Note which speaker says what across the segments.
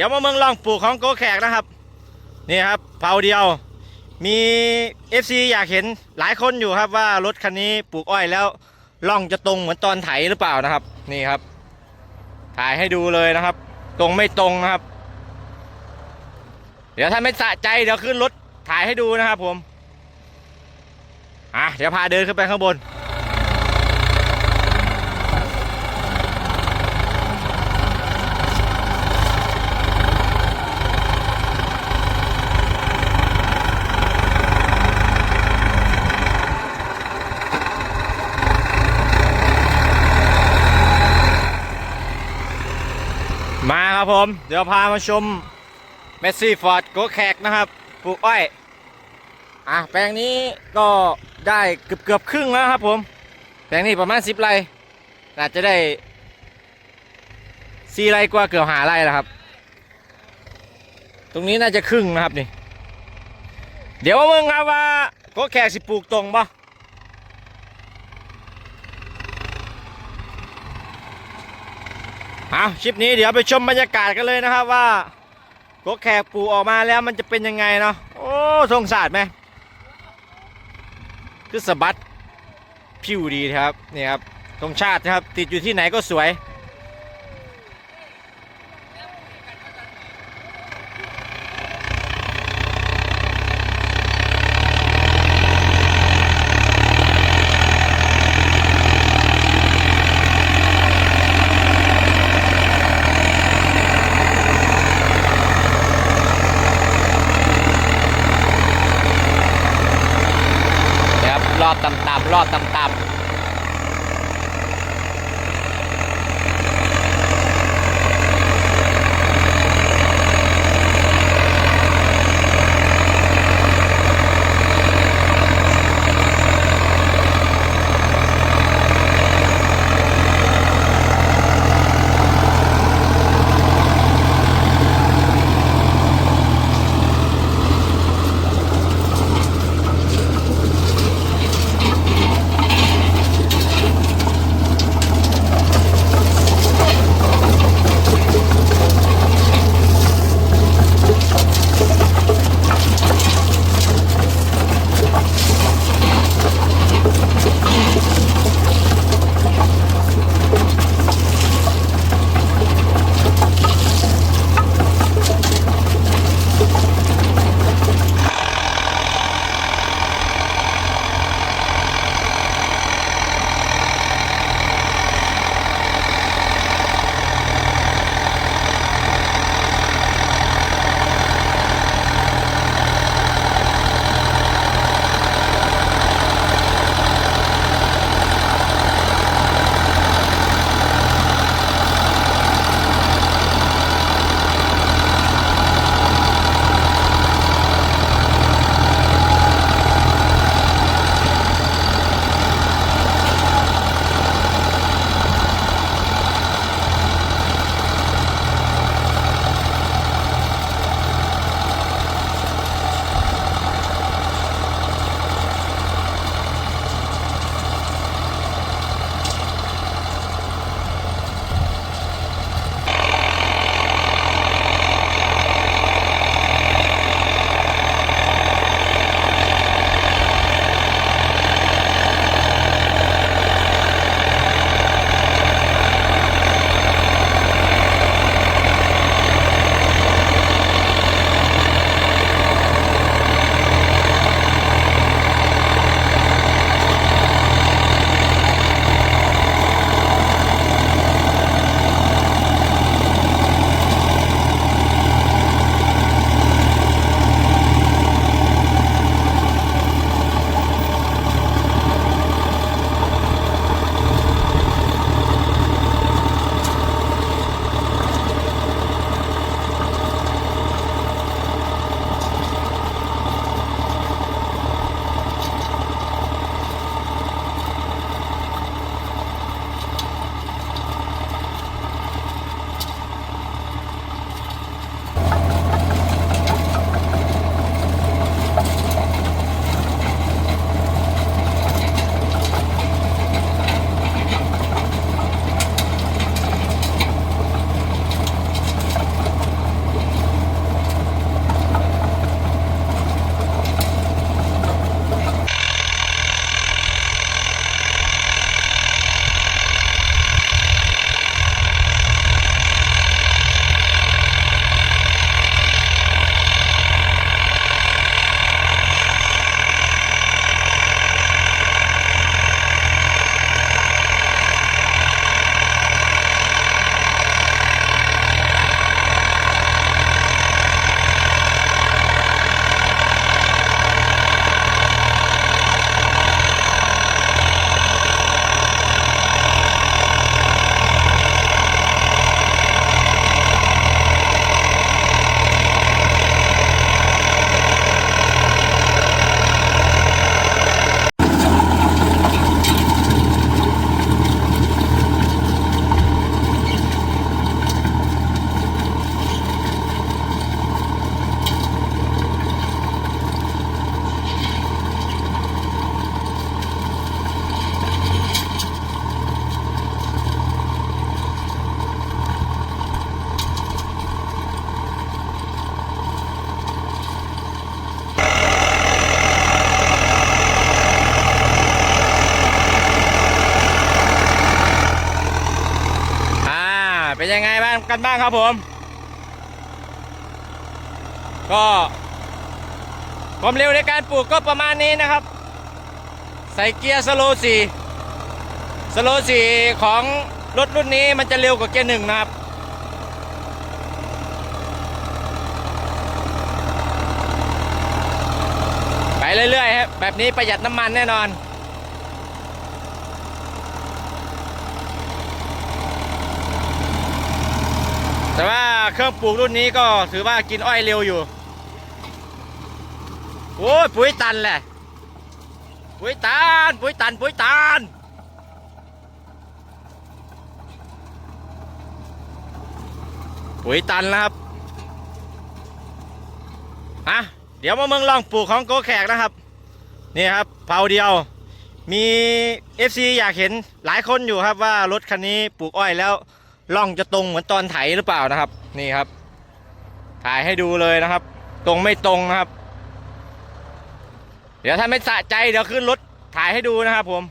Speaker 1: ดี๋ยวมาเมืองลองปลูกของโกแขกนะครับ นี่ครับเผาเดียว มี FC อยากเห็นหลายคนอยู่ครับว่ารถคันนี้ปลูกอ้อยแล้วล่องจะตรงเหมือนตอนไถหรือเปล่านะครับ นี่ครับ ถ่ายให้ดูเลยนะครับ ตรงไม่ตรงนะครับ เดี๋ยวถ้าไม่สะใจเดี๋ยวขึ้นรถถ่ายให้ดูนะครับผมอะเดี๋ยวพาเดินขึ้นไปข้างบน ครับผม เดี๋ยวพามาชมเมสซี่ฟอร์ดโกแขกนะครับ ปลูกอ้อย อะแปลงนี้ก็ได้เกือบเกือบครึ่งแล้วครับผม แปลงนี้ประมาณสิบไร่อาจจะได้สี่ไร่กว่าเกือบหาไร่แล้วครับ ตรงนี้น่าจะครึ่งนะครับนี่ เดี๋ยวมามืองครับว่าโกแขกสิปลูกตรงปะ เอาคลิปนี้เดี๋ยวไปชมบรรยากาศกันเลยนะครับว่าโกแขกปูออกมาแล้วมันจะเป็นยังไงเนาะโอ้ทรงศาสตร์ไหมคือสะบัดผิวดีครับนี่ครับธงชาตินะครับ ติดอยู่ที่ไหนก็สวย รอบต่ำๆรอบต่ำๆ กันบ้างครับผม ก็ความเร็วในการปลูกก็ประมาณนี้นะครับ ใส่เกียร์สโลว์สี่สโลว์สี่ของรถรุ่นนี้มันจะเร็วกว่าเกียร์หนึ่งนะครับไปเรื่อยๆครับแบบนี้ประหยัดน้ำมันแน่นอน แต่ว่าเครื่องปลูกรุ่นนี้ก็ถือว่ากินอ้อยเร็วอยู่ โอ้ยปุ๋ยตันแหละ ปุ๋ยตัน ปุ๋ยตัน ปุ๋ยตัน ปุ๋ยตันแล้วครับฮะเดี๋ยวมาเมืองลองปลูกของโกแขกนะครับ นี่ครับเผาเดียว มี FC อยากเห็นหลายคนอยู่ครับว่ารถคันนี้ปลูกอ้อยแล้ว ล่องจะตรงเหมือนตอนไถหรือเปล่านะครับ นี่ครับ ถ่ายให้ดูเลยนะครับ ตรงไม่ตรงนะครับ เดี๋ยวถ้าไม่สะใจเดี๋ยวขึ้นรถถ่ายให้ดูนะครับ ผม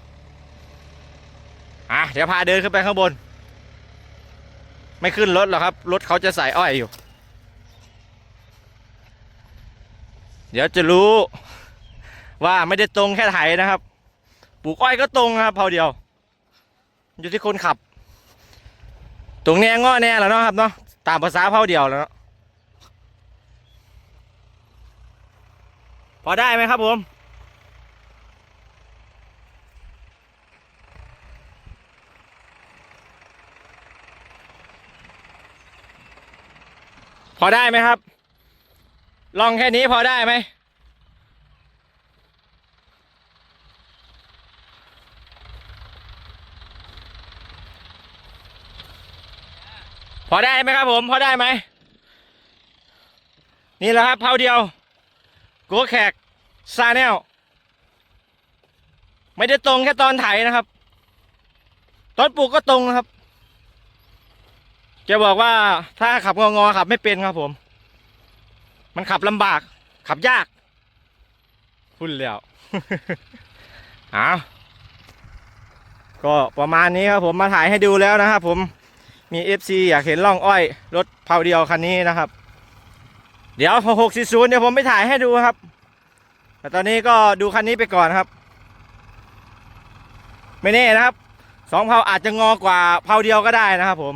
Speaker 1: อะเดี๋ยวพาเดินขึ้นไปข้างบน ไม่ขึ้นรถหรอกครับ รถเขาจะใส่อ้อยอยู่ เดี๋ยวจะรู้ว่าไม่ได้ตรงแค่ไถนะครับ ปลูกอ้อยก็ตรงนะครับเผาเดียว อยู่ที่คนขับ ตรงแน่ง้อแน่แล้วเนาะครับเนาะตามภาษาเผาเดียวแล้วเนาะพอได้ไหมครับผมพอได้ไหมครับ ลองแค่นี้พอได้ไหม พอได้ไหมครับผมพอได้ไหม นี่แหละครับเผาเดียวโกแขกซาแนลไม่ได้ตรงแค่ตอนไถนะครับ ตอนปลูกก็ตรงนะครับ จะบอกว่าถ้าขับงองอๆขับไม่เป็นครับผม มันขับลำบาก ขับยากพุ่นแล้วเอาก็ประมาณนี้ครับผมมาถ่ายให้ดูแล้วนะครับผม มี FC อยากเห็นร่องอ้อย รถเผาเดียวคันนี้นะครับ เดี๋ยว640เดี๋ยวผมไปถ่ายให้ดูครับ แต่ตอนนี้ก็ดูคันนี้ไปก่อนครับ ไม่แน่นะครับสองเผาอาจจะงอกว่าเผาเดียวก็ได้นะครับผม